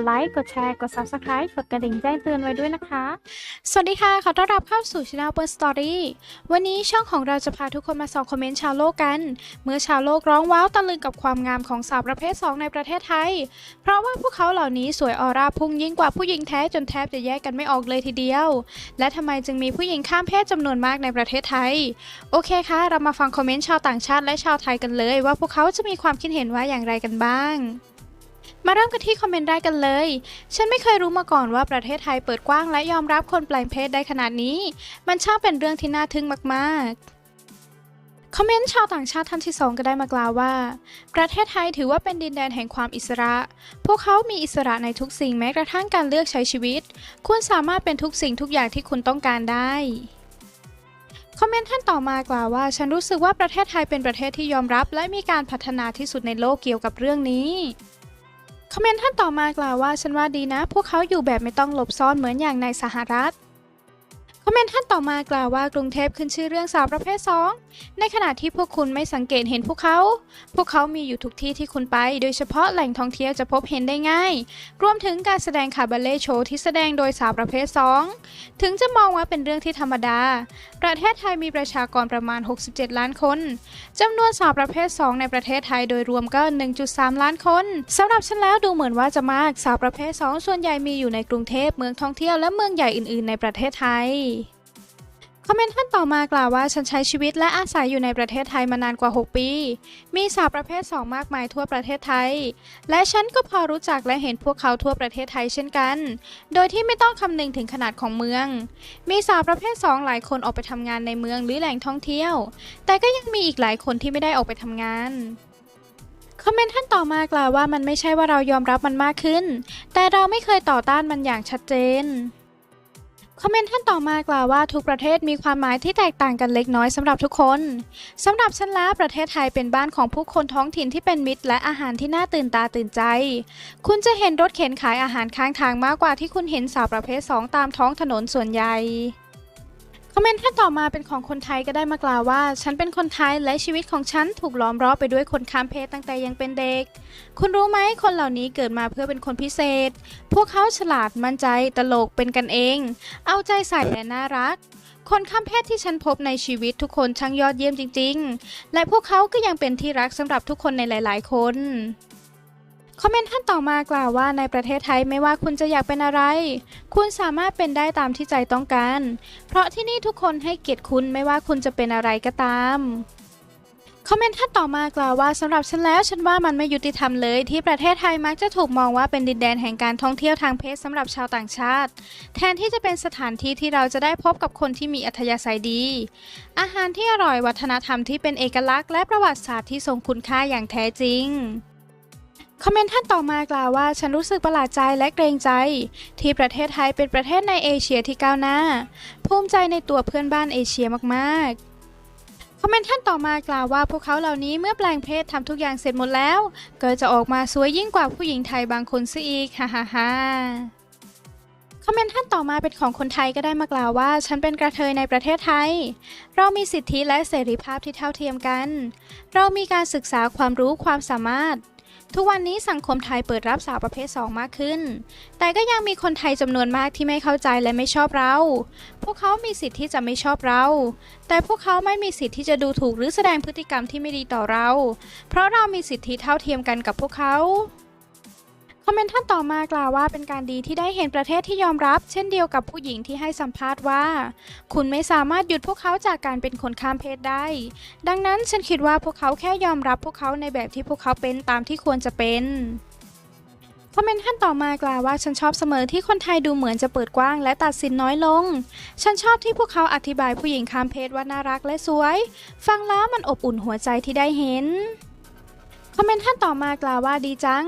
ดไลค์ กดแชร์ กด Subscribe กดกระดิ่งแจ้งเตือนไว้ด้วยนะคะ สวัสดีค่ะ ขอต้อนรับเข้าสู่ช anel เปิดสตอรี่วันนี้ช่องของเราจะพาทุกคนมาส่องคอมเมนต์ชาวโลกกัน เมื่อชาวโลกร้องว้าวตะลึงกับความงามของสาวประเภท 2 ในประเทศไทย เพราะว่าพวกเขาเหล่านี้สวยออร่าพุ่งยิ่งกว่าผู้หญิงแท้จนแทบจะแยกกันไม่ออกเลยทีเดียว และทำไมจึงมีผู้หญิงข้ามเพศจำนวนมากในประเทศไทย โอเคค่ะ เรามาฟังคอมเมนต์ชาวต่างชาติและชาวไทยกันเลย ว่าพวกเขาจะมีความคิดเห็นว่าอย่างไรกันบ้าง มาเริ่มกันที่คอมเมนต์แรกกันเลย ฉันไม่เคยรู้มาก่อนว่าประเทศไทยเปิดกว้างและยอมรับคนแปลงเพศได้ขนาดนี้ มันช่างเป็นเรื่องที่น่าทึ่งมากๆคอมเมนต์ชาวต่างชาติท่านที่สองก็ได้มากล่าวว่า ประเทศไทยถือว่าเป็นดินแดนแห่งความอิสระ พวกเขามีอิสระในทุกสิ่งแม้กระทั่งการเลือกใช้ชีวิต คุณสามารถเป็นทุกสิ่งทุกอย่างที่คุณต้องการได้ คอมเมนต์ท่านต่อมากล่าวว่า ฉันรู้สึกว่าประเทศไทยเป็นประเทศที่ยอมรับ และมีการพัฒนาที่สุดในโลกเกี่ยวกับเรื่องนี้ คอมเมนต์ท่านต่อมากล่าวว่าฉันว่าดีนะ พวกเขาอยู่แบบไม่ต้องหลบซ่อนเหมือนอย่างในสหรัฐ เมนท่านต่อมากล่าวว่ากรุงเทพขึ้นชื่อเรื่องสาวประเภท 2 ในขณะที่พวกคุณไม่สังเกตเห็นพวกเขา พวกเขามีอยู่ทุกที่ที่คุณไป โดยเฉพาะแหล่งท่องเที่ยวจะพบเห็นได้ง่าย รวมถึงการแสดงคาบาเล่โชว์ที่แสดงโดยสาวประเภท 2 ถึงจะมองว่าเป็นเรื่องที่ธรรมดา ประเทศไทยมีประชากรประมาณ 67 ล้านคนจำนวนสาวประเภท 2 ในประเทศไทยโดยรวมก็ 1.3 ล้านคนสำหรับฉันแล้วดูเหมือนว่าจะมากสาวประเภท 2 ส่วนใหญ่มีอยู่ในกรุงเทพเมืองท่องเที่ยวและเมืองใหญ่อื่น ๆ ในประเทศไทย คอมเมนต์ท่านต่อมากล่าวว่าฉันใช้ชีวิตและอาศัยอยู่ในประเทศไทยมานานกว่า 6 ปี มีสาวประเภท 2 มากมายทั่วประเทศไทย และฉันก็พอรู้จักและเห็นพวกเขาทั่วประเทศไทยเช่นกัน โดยที่ไม่ต้องคำนึงถึงขนาดของเมือง มีสาวประเภท 2 หลายคนออกไปทำงานในเมืองหรือแหล่งท่องเที่ยว แต่ก็ยังมีอีกหลายคนที่ไม่ได้ออกไปทำงานคอมเมนต์ท่านต่อมากล่าวว่ามันไม่ใช่ว่าเรายอมรับมันมากขึ้น แต่เราไม่เคยต่อต้านมันอย่างชัดเจน คอมเมนต์ท่านต่อมากล่าวว่าทุกประเทศมีความหมายที่แตกต่างกันเล็กน้อยสำหรับทุกคนสำหรับฉันแล้วประเทศไทยเป็นบ้านของผู้คนท้องถิ่นที่เป็นมิตร และอาหารที่น่าตื่นตาตื่นใจ คุณจะเห็นรถเข็นขายอาหารข้างทางมากกว่าที่คุณเห็นสาวประเภท 2 ตามท้องถนนส่วนใหญ่ คอมเมนต์ท่านต่อมาเป็นของคนไทยก็ได้มากล่าวว่า ฉันเป็นคนไทยและชีวิตของฉันถูกล้อมรอบไปด้วยคนข้ามเพศตั้งแต่ยังเป็นเด็ก คุณรู้ไหมคนเหล่านี้เกิดมาเพื่อเป็นคนพิเศษ พวกเขาฉลาดมั่นใจตลกเป็นกันเอง เอาใจใส่และน่ารัก คนข้ามเพศที่ฉันพบในชีวิตทุกคนช่างยอดเยี่ยมจริง ๆ และพวกเขาก็ยังเป็นที่รักสำหรับทุกคนในหลาย ๆ คน คอมเมนต์ท่านต่อมากล่าวว่าในประเทศไทยไม่ว่าคุณจะอยากเป็นอะไร คุณสามารถเป็นได้ตามที่ใจต้องการ เพราะที่นี่ทุกคนให้เกียรติคุณไม่ว่าคุณจะเป็นอะไรก็ตามคอมเมนต์ท่านต่อมากล่าวว่าสำหรับฉันแล้วฉันว่ามันไม่ยุติธรรมเลยที่ประเทศไทยมักจะถูกมองว่าเป็นดินแดนแห่งการท่องเที่ยวทางเพศสำหรับชาวต่างชาติ แทนที่จะเป็นสถานที่ที่เราจะได้พบกับคนที่มีอัธยาศัยดี อาหารที่อร่อยวัฒนธรรมที่เป็นเอกลักษณ์และประวัติศาสตร์ที่ทรงคุณค่าอย่างแท้จริง คอมเมนต์ท่านต่อมากล่าวว่าฉันรู้สึกประหลาดใจและเกรงใจ ที่ประเทศไทยเป็นประเทศในเอเชียที่ก้าวหน้า ภูมิใจในตัวเพื่อนบ้านเอเชียมากๆ คอมเมนต์ท่านต่อมากล่าวว่าพวกเขาเหล่านี้เมื่อแปลงเพศทำทุกอย่างเสร็จหมดแล้ว ก็จะออกมาสวยยิ่งกว่าผู้หญิงไทยบางคนซะอีกฮ่าฮ่าฮ่าคอมเมนต์ท่านต่อมาเป็นของคนไทยก็ได้มากล่าวว่า ฉันเป็นกระเทยในประเทศไทย เรามีสิทธิและเสรีภาพที่เท่าเทียมกัน เรามีการศึกษาความรู้ความสามารถ ทุกวันนี้สังคมไทยเปิดรับสาวประเภท 2 มากขึ้น แต่ก็ยังมีคนไทยจำนวนมากที่ไม่เข้าใจและไม่ชอบเรา พวกเขามีสิทธิ์ที่จะไม่ชอบเรา แต่พวกเขาไม่มีสิทธิ์ที่จะดูถูกหรือแสดงพฤติกรรมที่ไม่ดีต่อเรา เพราะเรามีสิทธิเท่าเทียมกันกับพวกเขา คอมเมนต์ท่านต่อมากล่าวว่าเป็นการดีที่ได้เห็นประเทศที่ยอมรับ เช่นเดียวกับผู้หญิงที่ให้สัมภาษณ์ว่า คุณไม่สามารถหยุดพวกเขาจากการเป็นคนข้ามเพศได้ ดังนั้นฉันคิดว่าพวกเขาแค่ยอมรับพวกเขาในแบบที่พวกเขาเป็นตามที่ควรจะเป็นคอมเมนต์ท่านต่อมากล่าวว่าฉันชอบเสมอที่คนไทยดูเหมือนจะเปิดกว้างและตัดสินน้อยลง ฉันชอบที่พวกเขาอธิบายผู้หญิงข้ามเพศว่าน่ารักและสวย ฟังแล้วมันอบอุ่นหัวใจที่ได้เห็น คอมเมนต์ท่านต่อมากล่าวว่าดีจัง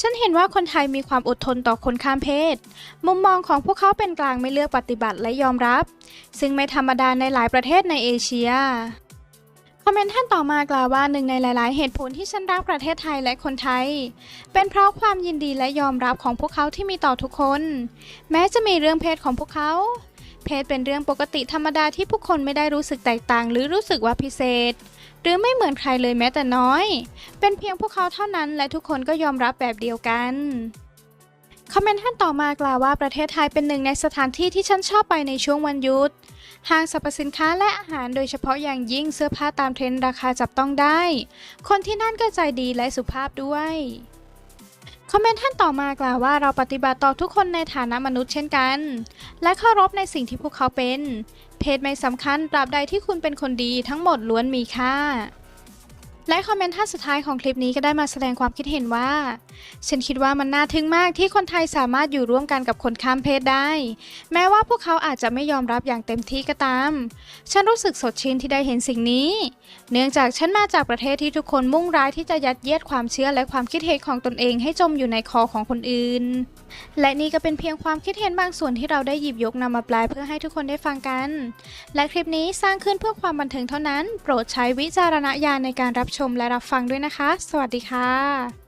ฉันเห็นว่าคนไทยมีความอดทนต่อคนข้ามเพศ มุมมองของพวกเขาเป็นกลางไม่เลือกปฏิบัติและยอมรับ ซึ่งไม่ธรรมดาในหลายประเทศในเอเชียคอมเมนต์ท่านต่อมากล่าวว่าหนึ่งในหลาย ๆ เหตุผลที่ฉันรักประเทศไทยและคนไทย เป็นเพราะความยินดีและยอมรับของพวกเขาที่มีต่อทุกคน แม้จะมีเรื่องเพศของพวกเขา เพศเป็นเรื่องปกติธรรมดาที่ผู้คนไม่ได้รู้สึกแตกต่าง หรือรู้สึกว่าพิเศษ หรือไม่เหมือนใครเลยแม้แต่น้อย เป็นเพียงพวกเขาเท่านั้นและทุกคนก็ยอมรับแบบเดียวกันคอมเมนต์ท่านต่อมากล่าวว่าประเทศไทยเป็นหนึ่งในสถานที่ที่ฉันชอบไปในช่วงวันหยุด ห้างสรรพสินค้าและอาหารโดยเฉพาะอย่างยิ่งเสื้อผ้าตามเทรนด์ราคาจับต้องได้ คนที่นั่นก็ใจดีและสุภาพด้วย คอมเมนต์ท่านต่อมากล่าวว่าเราปฏิบัติต่อทุกคนในฐานะมนุษย์เช่นกัน และเคารพในสิ่งที่พวกเขาเป็น เพศไม่สำคัญตราบใดที่คุณเป็นคนดีทั้งหมดล้วนมีค่า และคอมเมนต์ท่านสุดท้ายของคลิปนี้ก็ได้มาแสดงความคิดเห็นว่า ฉันคิดว่ามันน่าทึ่งมากที่คนไทยสามารถอยู่ร่วมกันกับคนข้ามเพศได้ แม้ว่าพวกเขาอาจจะไม่ยอมรับอย่างเต็มที่ก็ตาม ฉันรู้สึกสดชื่นที่ได้เห็นสิ่งนี้ เนื่องจากฉันมาจากประเทศที่ทุกคนมุ่งร้ายที่จะยัดเยียดความเชื่อและความคิดเห็นของตนเองให้จมอยู่ในคอของคนอื่น และนี่ก็เป็นเพียงความคิดเห็นบางส่วนที่เราได้หยิบยกนำมาแปลเพื่อให้ทุกคนได้ฟังกัน และคลิปนี้สร้างขึ้นเพื่อความบันเทิงเท่านั้น โปรดใช้วิจารณญาณในการรับชมและรับฟังด้วยนะคะ สวัสดีค่ะ